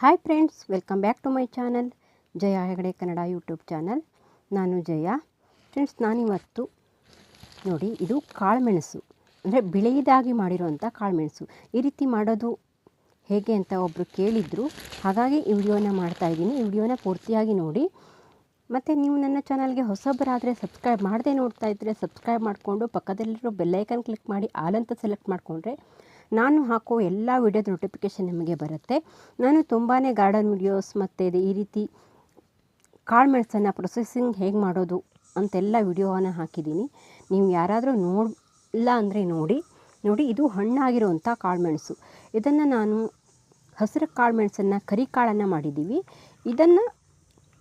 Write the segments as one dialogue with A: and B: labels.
A: Hi friends welcome back to my channel Jaya Hegde Kannada YouTube channel ನಾನು Jaya. Friends ನಾನಿವತ್ತು ನೋಡಿ, ಇದು ಕಾಳುಮೆಣಸು, ಅಂದರೆ ಬಿಳಿಯದಾಗಿ ಮಾಡಿರುವಂಥ ಕಾಳುಮೆಣಸು. ಈ ರೀತಿ ಮಾಡೋದು ಹೇಗೆ ಅಂತ ಒಬ್ಬರು ಕೇಳಿದರು. ಹಾಗಾಗಿ ಈ ವಿಡಿಯೋನ ಮಾಡ್ತಾಯಿದ್ದೀನಿ ಈ ವಿಡಿಯೋನ ಪೂರ್ತಿಯಾಗಿ ನೋಡಿ. ಮತ್ತು ನೀವು ನನ್ನ ಚಾನಲ್ಗೆ ಹೊಸಬರಾದರೆ ಸಬ್ಸ್ಕ್ರೈಬ್ ಮಾಡದೆ ನೋಡ್ತಾ ಇದ್ದರೆ ಸಬ್ಸ್ಕ್ರೈಬ್ ಮಾಡಿಕೊಂಡು ಪಕ್ಕದಲ್ಲಿರೋ ಬೆಲ್ಲೈಕನ್ ಕ್ಲಿಕ್ ಮಾಡಿ, ಆಲ್ ಅಂತ ಸೆಲೆಕ್ಟ್ ಮಾಡಿಕೊಂಡ್ರೆ ನಾನು ಹಾಕೋ ಎಲ್ಲ ವಿಡಿಯೋದ ನೋಟಿಫಿಕೇಷನ್ ನಿಮಗೆ ಬರುತ್ತೆ. ನಾನು ತುಂಬಾ ಗಾರ್ಡನ್ ವಿಡಿಯೋಸ್ ಮತ್ತು ಈ ರೀತಿ ಕಾಳು ಮೆಣಸನ್ನು ಪ್ರೊಸೆಸಿಂಗ್ ಹೇಗೆ ಮಾಡೋದು ಅಂತೆಲ್ಲ ವಿಡಿಯೋವನ್ನು ಹಾಕಿದ್ದೀನಿ. ನೀವು ಯಾರಾದರೂ ನೋಡಿಲ್ಲ ಅಂದರೆ ನೋಡಿ ನೋಡಿ ಇದು ಹಣ್ಣಾಗಿರುವಂಥ ಕಾಳುಮೆಣಸು ಇದನ್ನು ನಾನು ಹಸಿರು ಕಾಳುಮೆಣಸನ್ನು ಕರಿ ಕಾಳನ್ನು ಮಾಡಿದ್ದೀವಿ. ಇದನ್ನು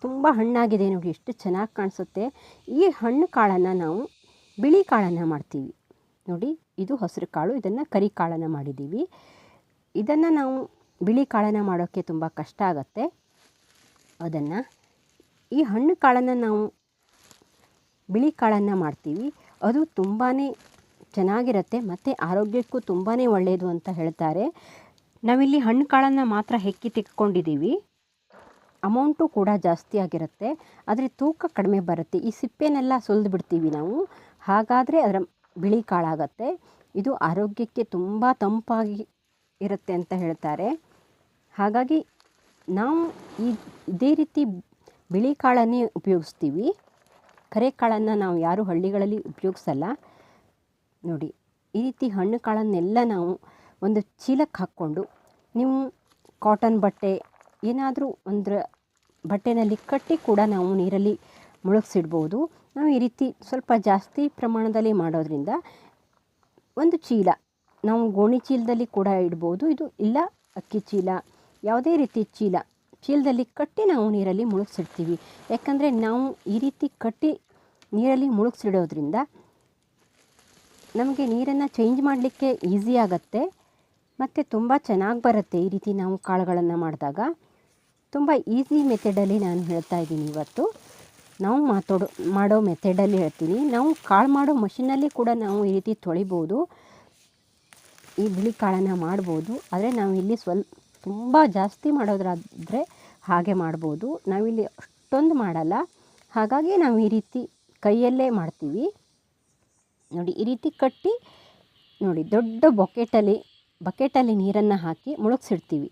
A: ತುಂಬ ಹಣ್ಣಾಗಿದೆ ನೋಡಿ, ಎಷ್ಟು ಚೆನ್ನಾಗಿ ಕಾಣಿಸುತ್ತೆ. ಈ ಹಣ್ಣು ಕಾಳನ್ನು ನಾವು ಬಿಳಿ ಕಾಳನ್ನು ಮಾಡ್ತೀವಿ. ನೋಡಿ, ಇದು ಹಸಿರು ಕಾಳು. ಇದನ್ನು ಕರಿ ಕಾಳನ್ನು ಮಾಡಿದ್ದೀವಿ ಇದನ್ನು ನಾವು ಬಿಳಿ ಕಾಳನ್ನು ಮಾಡೋಕ್ಕೆ ತುಂಬ ಕಷ್ಟ ಆಗುತ್ತೆ. ಅದನ್ನು ಈ ಹಣ್ಣು ಕಾಳನ್ನು ನಾವು ಬಿಳಿ ಕಾಳನ್ನು ಮಾಡ್ತೀವಿ. ಅದು ತುಂಬಾ ಚೆನ್ನಾಗಿರುತ್ತೆ, ಮತ್ತು ಆರೋಗ್ಯಕ್ಕೂ ತುಂಬಾ ಒಳ್ಳೆಯದು ಅಂತ ಹೇಳ್ತಾರೆ. ನಾವಿಲ್ಲಿ ಹಣ್ಣು ಕಾಳನ್ನು ಮಾತ್ರ ಹೆಕ್ಕಿ ತೆಕ್ಕೊಂಡಿದ್ದೀವಿ ಅಮೌಂಟು ಕೂಡ ಜಾಸ್ತಿ ಆಗಿರುತ್ತೆ. ಆದರೆ ತೂಕ ಕಡಿಮೆ ಬರುತ್ತೆ. ಈ ಸಿಪ್ಪೆನೆಲ್ಲ ಸುಲಿದು ಬಿಡ್ತೀವಿ ನಾವು. ಹಾಗಾದರೆ ಅದರ ಬಿಳಿ ಕಾಳಾಗತ್ತೆ. ಇದು ಆರೋಗ್ಯಕ್ಕೆ ತುಂಬ ತಂಪಾಗಿ ಇರುತ್ತೆ ಅಂತ ಹೇಳ್ತಾರೆ. ಹಾಗಾಗಿ ನಾವು ಈ ಇದೇ ರೀತಿ ಬಿಳಿ ಕಾಳನ್ನೇ ಉಪಯೋಗಿಸ್ತೀವಿ. ಕರೆ ಕಾಳನ್ನು ನಾವು ಯಾರೂ ಹಳ್ಳಿಗಳಲ್ಲಿ ಉಪಯೋಗಿಸಲ್ಲ. ನೋಡಿ, ಈ ರೀತಿ ಹಣ್ಣು ಕಾಳನ್ನೆಲ್ಲ ನಾವು ಒಂದು ಚೀಲಕ್ಕೆ ಹಾಕ್ಕೊಂಡು ನಿಮ್ಮ ಕಾಟನ್ ಬಟ್ಟೆ ಏನಾದರೂ ಒಂದು ಬಟ್ಟೆನಲ್ಲಿ ಕಟ್ಟಿ ಕೂಡ ನಾವು ನೀರಲ್ಲಿ ಮುಳುಗಿಸಿಡ್ಬೋದು. ನಾವು ಈ ರೀತಿ ಸ್ವಲ್ಪ ಜಾಸ್ತಿ ಪ್ರಮಾಣದಲ್ಲಿ ಮಾಡೋದ್ರಿಂದ ಒಂದು ಚೀಲ, ನಾವು ಗೋಣಿ ಚೀಲದಲ್ಲಿ ಕೂಡ ಇಡ್ಬೋದು. ಇದು ಇಲ್ಲ ಅಕ್ಕಿ ಚೀಲ, ಯಾವುದೇ ರೀತಿ ಚೀಲ, ಚೀಲದಲ್ಲಿ ಕಟ್ಟಿ ನಾವು ನೀರಲ್ಲಿ ಮುಳುಗಿಸಿಡ್ತೀವಿ. ಯಾಕಂದರೆ ನಾವು ಈ ರೀತಿ ಕಟ್ಟಿ ನೀರಲ್ಲಿ ಮುಳುಗಿಸಿಡೋದ್ರಿಂದ ನಮಗೆ ನೀರನ್ನು ಚೇಂಜ್ ಮಾಡಲಿಕ್ಕೆ ಈಸಿ ಆಗತ್ತೆ, ಮತ್ತು ತುಂಬ ಚೆನ್ನಾಗಿ ಬರುತ್ತೆ ಈ ರೀತಿ ನಾವು ಕಾಳುಗಳನ್ನು ಮಾಡಿದಾಗ. ತುಂಬ ಈಸಿ ಮೆಥಡಲ್ಲಿ ನಾನು ಹೇಳ್ತಾ ಇದ್ದೀನಿ ಇವತ್ತು. ನಾವು ಮಾತಾಡೋ, ಮಾಡೋ ಮೆಥಡಲ್ಲಿ ಹೇಳ್ತೀನಿ. ನಾವು ಕಾಳು ಮಾಡೋ ಮಷಿನಲ್ಲಿ ಕೂಡ ನಾವು ಈ ರೀತಿ ತೊಳಿಬೋದು. ಈ ಬಿಳಿ ಕಾಳನ್ನು ಮಾಡ್ಬೋದು. ಆದರೆ ನಾವು ಇಲ್ಲಿ ಸ್ವಲ್ಪ ತುಂಬ ಜಾಸ್ತಿ ಮಾಡೋದ್ರಾದರೆ ಹಾಗೆ ಮಾಡ್ಬೋದು. ನಾವಿಲ್ಲಿ ಅಷ್ಟೊಂದು ಮಾಡಲ್ಲ. ಹಾಗಾಗಿ ನಾವು ಈ ರೀತಿ ಕೈಯಲ್ಲೇ ಮಾಡ್ತೀವಿ. ನೋಡಿ, ಈ ರೀತಿ ಕಟ್ಟಿ, ನೋಡಿ, ದೊಡ್ಡ ಬೊಕೆಟಲ್ಲಿ, ಬಕೆಟಲ್ಲಿ ನೀರನ್ನು ಹಾಕಿ ಮುಳುಗಿಸಿಡ್ತೀವಿ.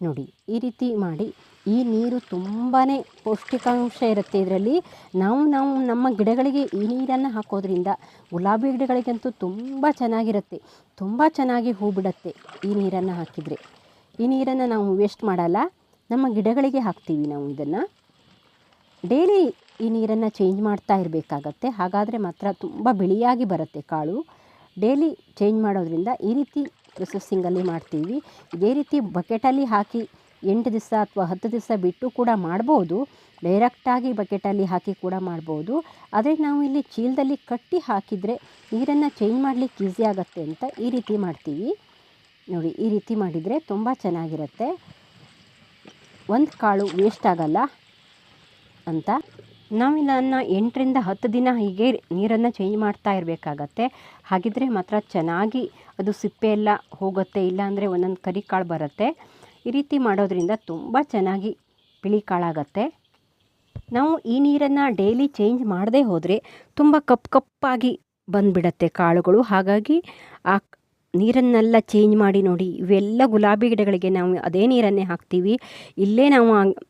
A: ನೋಡಿ, ಈ ರೀತಿ ಮಾಡಿ, ಈ ನೀರು ತುಂಬಾ ಪೌಷ್ಟಿಕಾಂಶ ಇರುತ್ತೆ ಇದರಲ್ಲಿ. ನಾವು ನಾವು ನಮ್ಮ ಗಿಡಗಳಿಗೆ ಈ ನೀರನ್ನು ಹಾಕೋದ್ರಿಂದ ಗುಲಾಬಿ ಗಿಡಗಳಿಗಂತೂ ತುಂಬ ಚೆನ್ನಾಗಿರುತ್ತೆ. ತುಂಬ ಚೆನ್ನಾಗಿ ಹೂ ಬಿಡುತ್ತೆ ಈ ನೀರನ್ನು ಹಾಕಿದರೆ. ಈ ನೀರನ್ನು ನಾವು ವೇಸ್ಟ್ ಮಾಡಲ್ಲ. ನಮ್ಮ ಗಿಡಗಳಿಗೆ ಹಾಕ್ತೀವಿ ನಾವು ಇದನ್ನು. ಡೈಲಿ ಈ ನೀರನ್ನು ಚೇಂಜ್ ಮಾಡ್ತಾ ಇರಬೇಕಾಗತ್ತೆ. ಹಾಗಾದರೆ ಮಾತ್ರ ತುಂಬ ಬಿಳಿಯಾಗಿ ಬರುತ್ತೆ ಕಾಳು. ಡೈಲಿ ಚೇಂಜ್ ಮಾಡೋದ್ರಿಂದ ಈ ರೀತಿ ಪ್ರೊಸೆಸ್ಸಿಂಗಲ್ಲಿ ಮಾಡ್ತೀವಿ. ಇದೇ ರೀತಿ ಬಕೆಟಲ್ಲಿ ಹಾಕಿ ಎಂಟು ದಿವಸ ಅಥವಾ ಹತ್ತು ದಿವಸ ಬಿಟ್ಟು ಕೂಡ ಮಾಡ್ಬೋದು. ಡೈರೆಕ್ಟಾಗಿ ಬಕೆಟಲ್ಲಿ ಹಾಕಿ ಕೂಡ ಮಾಡ್ಬೋದು. ಆದರೆ ನಾವು ಇಲ್ಲಿ ಚೀಲದಲ್ಲಿ ಕಟ್ಟಿ ಹಾಕಿದರೆ ನೀರನ್ನು ಚೇಂಜ್ ಮಾಡಲಿಕ್ಕೆ ಈಸಿ ಆಗುತ್ತೆ ಅಂತ ಈ ರೀತಿ ಮಾಡ್ತೀವಿ. ನೋಡಿ, ಈ ರೀತಿ ಮಾಡಿದರೆ ತುಂಬ ಚೆನ್ನಾಗಿರುತ್ತೆ. ಒಂದು ಕಾಳು ವೇಸ್ಟ್ ಆಗಲ್ಲ ಅಂತ. ನಾವಿದನ್ನು ಎಂಟರಿಂದ ಹತ್ತು ದಿನ ಹೀಗೆ ನೀರನ್ನು ಚೇಂಜ್ ಮಾಡ್ತಾ ಇರಬೇಕಾಗತ್ತೆ. ಹಾಗಿದ್ರೆ ಮಾತ್ರ ಚೆನ್ನಾಗಿ ಅದು ಸಿಪ್ಪೆ ಎಲ್ಲ ಹೋಗುತ್ತೆ, ಇಲ್ಲಾಂದರೆ ಒಂದೊಂದು ಕರಿ ಕಾಳು ಬರುತ್ತೆ. ಈ ರೀತಿ ಮಾಡೋದ್ರಿಂದ ತುಂಬ ಚೆನ್ನಾಗಿ ಬಿಳಿ ಕಾಳಾಗತ್ತೆ. ನಾವು ಈ ನೀರನ್ನು ಡೈಲಿ ಚೇಂಜ್ ಮಾಡದೇ ಹೋದರೆ ತುಂಬ ಕಪ್ಪು ಕಪ್ಪಾಗಿ ಬಂದುಬಿಡತ್ತೆ ಕಾಳುಗಳು. ಹಾಗಾಗಿ ಆ ನೀರನ್ನೆಲ್ಲ ಚೇಂಜ್ ಮಾಡಿ ನೋಡಿ, ಇವೆಲ್ಲ ಗುಲಾಬಿ ಗಿಡಗಳಿಗೆ ನಾವು ಅದೇ ನೀರನ್ನೇ ಹಾಕ್ತೀವಿ. ಇಲ್ಲೇ ನಾವು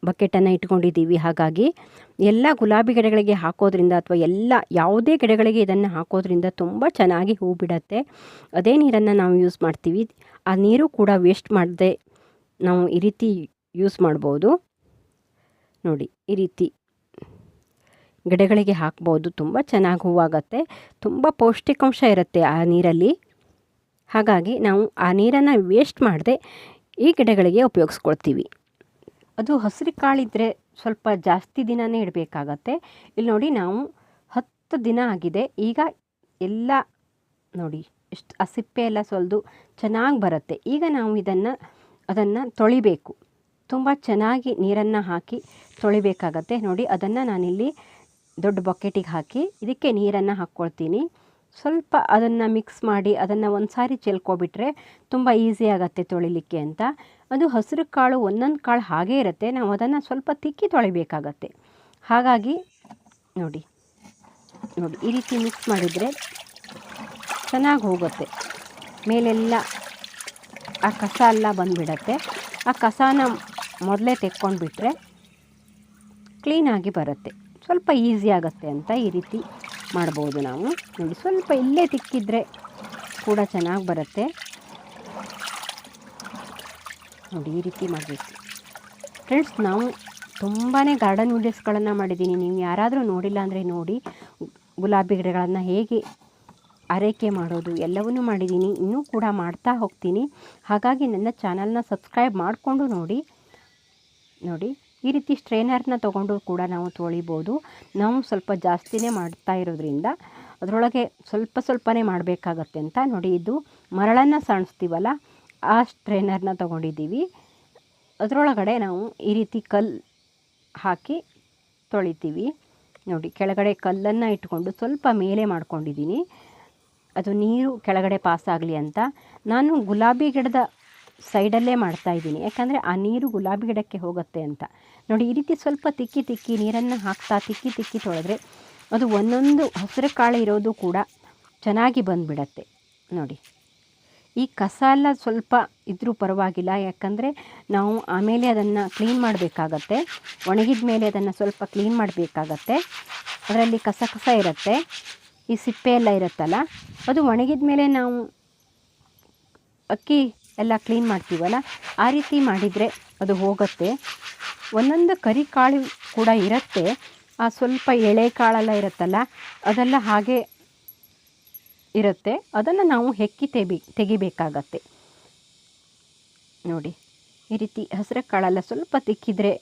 A: ಬಕೆಟನ್ನು ಇಟ್ಕೊಂಡಿದ್ದೀವಿ. ಹಾಗಾಗಿ ಎಲ್ಲ ಗುಲಾಬಿ ಗಿಡಗಳಿಗೆ ಹಾಕೋದ್ರಿಂದ ಅಥವಾ ಎಲ್ಲ ಯಾವುದೇ ಗಿಡಗಳಿಗೆ ಇದನ್ನು ಹಾಕೋದ್ರಿಂದ ತುಂಬ ಚೆನ್ನಾಗಿ ಹೂ ಬಿಡತ್ತೆ. ಅದೇ ನೀರನ್ನು ನಾವು ಯೂಸ್ ಮಾಡ್ತೀವಿ. ಆ ನೀರು ಕೂಡ ವೇಸ್ಟ್ ಮಾಡದೆ ನಾವು ಈ ರೀತಿ ಯೂಸ್ ಮಾಡ್ಬೋದು. ನೋಡಿ, ಈ ರೀತಿ ಗಿಡಗಳಿಗೆ ಹಾಕ್ಬೋದು. ತುಂಬ ಚೆನ್ನಾಗಿ ಹೂವಾಗತ್ತೆ. ತುಂಬ ಪೌಷ್ಟಿಕಾಂಶ ಇರುತ್ತೆ ಆ ನೀರಲ್ಲಿ. ಹಾಗಾಗಿ ನಾವು ಆ ನೀರನ್ನು ವೇಸ್ಟ್ ಮಾಡದೆ ಈ ಗಿಡಗಳಿಗೆ ಉಪಯೋಗಿಸ್ಕೊಳ್ತೀವಿ. ಅದು ಹಸಿರು ಕಾಳಿದ್ರೆ ಸ್ವಲ್ಪ ಜಾಸ್ತಿ ದಿನವೇ ಇಡಬೇಕಾಗತ್ತೆ. ಇಲ್ಲಿ ನೋಡಿ ನಾವು ಹತ್ತು ದಿನ ಆಗಿದೆ. ಈಗ ಎಲ್ಲ ನೋಡಿ ಎಷ್ಟು ಆ ಸಿಪ್ಪೆ ಎಲ್ಲ ಸೊಲ್ದು ಚೆನ್ನಾಗಿ ಬರುತ್ತೆ. ಈಗ ನಾವು ಇದನ್ನು, ಅದನ್ನು ತೊಳಿಬೇಕು. ತುಂಬ ಚೆನ್ನಾಗಿ ನೀರನ್ನು ಹಾಕಿ ತೊಳಿಬೇಕಾಗತ್ತೆ. ನೋಡಿ ಅದನ್ನು ನಾನಿಲ್ಲಿ ದೊಡ್ಡ ಬಕೆಟಿಗೆ ಹಾಕಿ ಇದಕ್ಕೆ ನೀರನ್ನು ಹಾಕ್ಕೊಳ್ತೀನಿ. ಸ್ವಲ್ಪ ಅದನ್ನು ಮಿಕ್ಸ್ ಮಾಡಿ ಅದನ್ನು ಒಂದು ಸಾರಿ ಚೆಲ್ಕೊಬಿಟ್ರೆ ತುಂಬ ಈಸಿ ಆಗುತ್ತೆ ತೊಳಿಲಿಕ್ಕೆ ಅಂತ. ಅದು ಹಸಿರು ಕಾಳು ಒಂದೊಂದು ಕಾಳು ಹಾಗೇ ಇರುತ್ತೆ. ನಾವು ಅದನ್ನು ಸ್ವಲ್ಪ ತಿಕ್ಕಿ ತೊಳಿಬೇಕಾಗತ್ತೆ. ಹಾಗಾಗಿ ನೋಡಿ ನೋಡಿ ಈ ರೀತಿ ಮಿಕ್ಸ್ ಮಾಡಿದರೆ ಚೆನ್ನಾಗಿ ಹೋಗುತ್ತೆ. ಮೇಲೆಲ್ಲ ಆ ಕಸ ಎಲ್ಲ ಬಂದುಬಿಡತ್ತೆ. ಆ ಕಸನ ಮೊದಲೇ ತೆಕ್ಕೊಂಡ್ಬಿಟ್ರೆ ಕ್ಲೀನಾಗಿ ಬರುತ್ತೆ. ಸ್ವಲ್ಪ ಈಸಿ ಆಗುತ್ತೆ ಅಂತ ಈ ರೀತಿ ಮಾಡ್ಬೋದು ನಾವು. ನೋಡಿ, ಸ್ವಲ್ಪ ಇಲ್ಲೇ ತಿಕ್ಕಿದ್ರೆ ಕೂಡ ಚೆನ್ನಾಗಿ ಬರುತ್ತೆ. ನೋಡಿ, ಈ ರೀತಿ ಮಾಡಬೇಕು. ಫ್ರೆಂಡ್ಸ್ ನಾವು ತುಂಬಾ ಗಾರ್ಡನ್ ವೀಡಿಯೋಸ್ಗಳನ್ನು ಮಾಡಿದ್ದೀನಿ ನೀವು ಯಾರಾದರೂ ನೋಡಿಲ್ಲ ಅಂದರೆ ನೋಡಿ. ಗುಲಾಬಿ ಗಿಡಗಳನ್ನು ಹೇಗೆ ಆರೈಕೆ ಮಾಡೋದು ಎಲ್ಲವನ್ನೂ ಮಾಡಿದ್ದೀನಿ ಇನ್ನೂ ಕೂಡ ಮಾಡ್ತಾ ಹೋಗ್ತೀನಿ. ಹಾಗಾಗಿ ನನ್ನ ಚಾನಲ್ನ ಸಬ್ಸ್ಕ್ರೈಬ್ ಮಾಡಿಕೊಂಡು ನೋಡಿ. ನೋಡಿ. ಈ ರೀತಿ ಸ್ಟ್ರೈನರ್ನ ತೊಗೊಂಡು ಕೂಡ ನಾವು ತೊಳಿಬೋದು. ನಾವು ಸ್ವಲ್ಪ ಜಾಸ್ತಿನೇ ಮಾಡ್ತಾ ಇರೋದ್ರಿಂದ ಅದರೊಳಗೆ ಸ್ವಲ್ಪ ಸ್ವಲ್ಪನೇ ಮಾಡಬೇಕಾಗತ್ತೆ ಅಂತ ನೋಡಿ. ಇದು ಮರಳನ್ನು ಸಾಣಿಸ್ತೀವಲ್ಲ, ಆ ಸ್ಟ್ರೈನರ್ನ ತೊಗೊಂಡಿದ್ದೀವಿ. ಅದರೊಳಗಡೆ ನಾವು ಈ ರೀತಿ ಕಲ್ಲು ಹಾಕಿ ತೊಳಿತೀವಿ. ನೋಡಿ, ಕೆಳಗಡೆ ಕಲ್ಲನ್ನು ಇಟ್ಕೊಂಡು ಸ್ವಲ್ಪ ಮೇಲೆ ಮಾಡ್ಕೊಂಡಿದ್ದೀನಿ. ಅದು ನೀರು ಕೆಳಗಡೆ ಪಾಸ್ ಆಗಲಿ ಅಂತ. ನಾನು ಗುಲಾಬಿ ಗಿಡದ ಸೈಡಲ್ಲೇ ಮಾಡ್ತಾ ಇದ್ದೀನಿ. ಯಾಕಂದರೆ ಆ ನೀರು ಗುಲಾಬಿ ಗಿಡಕ್ಕೆ ಹೋಗುತ್ತೆ ಅಂತ. ನೋಡಿ, ಈ ರೀತಿ ಸ್ವಲ್ಪ ತಿಕ್ಕಿ ತಿಕ್ಕಿ ನೀರನ್ನು ಹಾಕ್ತಾ ತಿಕ್ಕಿ ತಿಕ್ಕಿ ತೊಳೆದ್ರೆ ಅದು ಒಂದೊಂದು ಹಸಿರು ಕಾಳು ಇರೋದು ಕೂಡ ಚೆನ್ನಾಗಿ ಬಂದುಬಿಡತ್ತೆ. ನೋಡಿ, ಈ ಕಸ ಎಲ್ಲ ಸ್ವಲ್ಪ ಇದ್ದರೂ ಪರವಾಗಿಲ್ಲ. ಯಾಕಂದರೆ ನಾವು ಆಮೇಲೆ ಅದನ್ನು ಕ್ಲೀನ್ ಮಾಡಬೇಕಾಗತ್ತೆ. ಒಣಗಿದ ಮೇಲೆ ಅದನ್ನು ಸ್ವಲ್ಪ ಕ್ಲೀನ್ ಮಾಡಬೇಕಾಗತ್ತೆ. ಅದರಲ್ಲಿ ಕಸ ಕಸ ಇರುತ್ತೆ. ಈ ಸಿಪ್ಪೆ ಎಲ್ಲ ಇರುತ್ತಲ್ಲ, ಅದು ಒಣಗಿದ ಮೇಲೆ ನಾವು ಅಕ್ಕಿ ಎಲ್ಲ ಕ್ಲೀನ್ ಮಾಡ್ತೀವಲ್ಲ? ಆ ರೀತಿ ಮಾಡಿದರೆ ಅದು ಹೋಗುತ್ತೆ. ಒಂದೊಂದು ಕರಿ ಕಾಳು ಕೂಡ ಇರುತ್ತೆ. ಆ ಸ್ವಲ್ಪ ಎಳೆ ಕಾಳೆಲ್ಲ ಇರುತ್ತಲ್ಲ, ಅದೆಲ್ಲ ಹಾಗೆ ಇರುತ್ತೆ. ಅದನ್ನು ನಾವು ಹೆಕ್ಕಿ ತೆಗಿ ತೆಗಿಬೇಕಾಗತ್ತೆ. ನೋಡಿ, ಈ ರೀತಿ ಹಸಿರು ಕಾಳೆಲ್ಲ ಸ್ವಲ್ಪ ತಿಕ್ಕಿದರೆ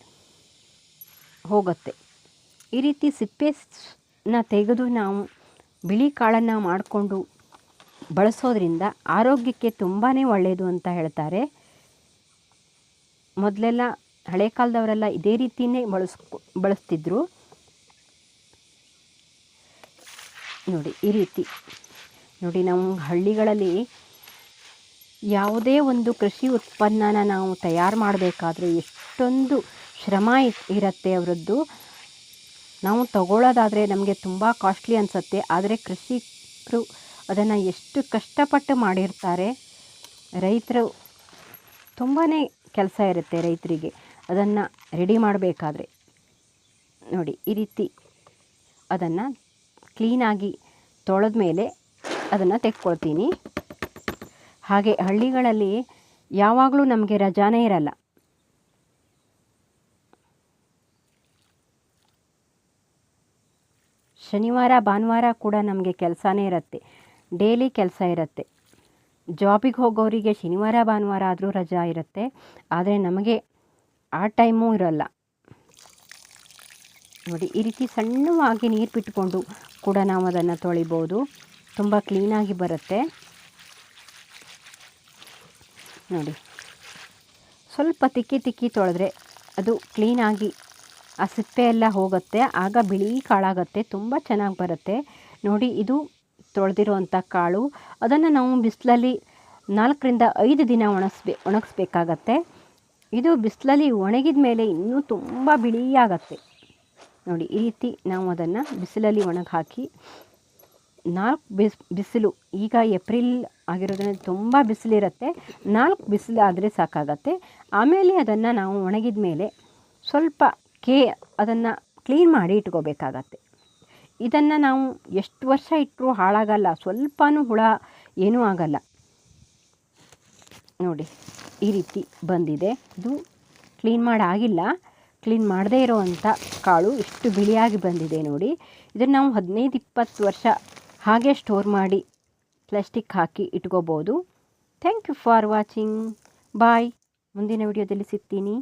A: ಹೋಗುತ್ತೆ. ಈ ರೀತಿ ಸಿಪ್ಪೆನ ತೆಗೆದು ನಾವು ಬಿಳಿ ಕಾಳನ್ನು ಮಾಡಿಕೊಂಡು ಬಳಸೋದ್ರಿಂದ ಆರೋಗ್ಯಕ್ಕೆ ತುಂಬಾ ಒಳ್ಳೆಯದು ಅಂತ ಹೇಳ್ತಾರೆ. ಮೊದಲೆಲ್ಲ ಹಳೆ ಕಾಲದವರೆಲ್ಲ ಇದೇ ರೀತಿಯೇ ಬಳಸ್ಕೊ, ಬಳಸ್ತಿದ್ರು. ನೋಡಿ, ಈ ರೀತಿ. ನೋಡಿ, ನಮ್ಮ ಹಳ್ಳಿಗಳಲ್ಲಿ ಯಾವುದೇ ಒಂದು ಕೃಷಿ ಉತ್ಪನ್ನನ ನಾವು ತಯಾರು ಮಾಡಬೇಕಾದ್ರೆ ಎಷ್ಟೊಂದು ಶ್ರಮ ಇರುತ್ತೆ ಅವರದ್ದು. ನಾವು ತಗೊಳ್ಳೋದಾದರೆ ನಮಗೆ ತುಂಬ ಕಾಸ್ಟ್ಲಿ ಅನಿಸುತ್ತೆ. ಆದರೆ ಕೃಷಿಕರು ಅದನ್ನು ಎಷ್ಟು ಕಷ್ಟಪಟ್ಟು ಮಾಡಿರ್ತಾರೆ. ರೈತರು ತುಂಬಾ ಕೆಲಸ ಇರುತ್ತೆ ರೈತರಿಗೆ. ಅದನ್ನು ರೆಡಿ ಮಾಡಬೇಕಾದ್ರೆ. ನೋಡಿ, ಈ ರೀತಿ ಅದನ್ನು ಕ್ಲೀನಾಗಿ ತೊಳೆದ ಮೇಲೆ ಅದನ್ನು ತೆಕ್ಕೊಳ್ತೀನಿ. ಹಾಗೆ ಹಳ್ಳಿಗಳಲ್ಲಿ ಯಾವಾಗಲೂ ನಮಗೆ ರಜಾನೇ ಇರಲ್ಲ. ಶನಿವಾರ, ಭಾನುವಾರ ಕೂಡ ನಮಗೆ ಕೆಲಸನೇ ಇರುತ್ತೆ. ಡೈಲಿ ಕೆಲಸ ಇರುತ್ತೆ. ಜಾಬಿಗೆ ಹೋಗೋರಿಗೆ ಶನಿವಾರ, ಭಾನುವಾರ ಆದರೂ ರಜಾ ಇರುತ್ತೆ. ಆದರೆ ನಮಗೆ ಆ ಟೈಮೂ ಇರೋಲ್ಲ. ನೋಡಿ, ಈ ರೀತಿ ಸಣ್ಣವಾಗಿ ನೀರು ಬಿಟ್ಕೊಂಡು ಕೂಡ ನಾವು ಅದನ್ನು ತೊಳಿಬೋದು. ತುಂಬ ಕ್ಲೀನಾಗಿ ಬರುತ್ತೆ. ನೋಡಿ, ಸ್ವಲ್ಪ ತಿಕ್ಕಿ ತಿಕ್ಕಿ ತೊಳೆದ್ರೆ ಅದು ಕ್ಲೀನಾಗಿ ಆ ಸಿಪ್ಪೆ ಎಲ್ಲ ಹೋಗುತ್ತೆ. ಆಗ ಬಿಳಿ ಕಾಳಾಗುತ್ತೆ. ತುಂಬ ಚೆನ್ನಾಗಿ ಬರುತ್ತೆ. ನೋಡಿ, ಇದು ತೊಳೆದಿರುವಂಥ ಕಾಳು, ಅದನ್ನು ನಾವು ಬಿಸಿಲಲ್ಲಿ ನಾಲ್ಕರಿಂದ ಐದು ದಿನ ಒಣಗಿಸ್ಬೇ ಒಣಗಿಸ್ಬೇಕಾಗತ್ತೆ. ಇದು ಬಿಸಿಲಲ್ಲಿ ಒಣಗಿದ ಮೇಲೆ ಇನ್ನೂ ತುಂಬ ಬಿಳಿಯಾಗತ್ತೆ. ನೋಡಿ, ಈ ರೀತಿ ನಾವು ಅದನ್ನು ಬಿಸಿಲಲ್ಲಿ ಒಣಗಿ ಹಾಕಿ ನಾಲ್ಕು ಬಿಸ್, ಬಿಸಿಲು, ಈಗ ಏಪ್ರಿಲ್ ಆಗಿರೋದ್ರಿಂದ ತುಂಬ ಬಿಸಿಲಿರುತ್ತೆ. ನಾಲ್ಕು ಬಿಸಿಲು ಆದರೆ ಸಾಕಾಗತ್ತೆ. ಆಮೇಲೆ ಅದನ್ನು ನಾವು ಒಣಗಿದ ಮೇಲೆ ಸ್ವಲ್ಪ ಕೇ, ಅದನ್ನು ಕ್ಲೀನ್ ಮಾಡಿ ಇಟ್ಕೋಬೇಕಾಗತ್ತೆ. ಇದನ್ನು ನಾವು ಎಷ್ಟು ವರ್ಷ ಇಟ್ಟರೂ ಹಾಳಾಗಲ್ಲ, ಸ್ವಲ್ಪನೂ ಹುಳ ಏನೂ ಆಗಲ್ಲ. ನೋಡಿ, ಈ ರೀತಿ ಬಂದಿದೆ. ಇದು ಕ್ಲೀನ್ ಮಾಡಾಗಿಲ್ಲ. ಕ್ಲೀನ್ ಮಾಡದೇ ಇರೋವಂಥ ಕಾಳು ಇಷ್ಟು ಬಿಳಿಯಾಗಿ ಬಂದಿದೆ ನೋಡಿ. ಇದನ್ನು ನಾವು ಹದಿನೈದು, ಇಪ್ಪತ್ತು ವರ್ಷ ಹಾಗೆ ಸ್ಟೋರ್ ಮಾಡಿ ಪ್ಲಾಸ್ಟಿಕ್ ಹಾಕಿ ಇಟ್ಕೋಬೋದು. Thank you for watching. Bye. ಮುಂದಿನ ವಿಡಿಯೋದಲ್ಲಿ ಸಿಗ್ತೀನಿ.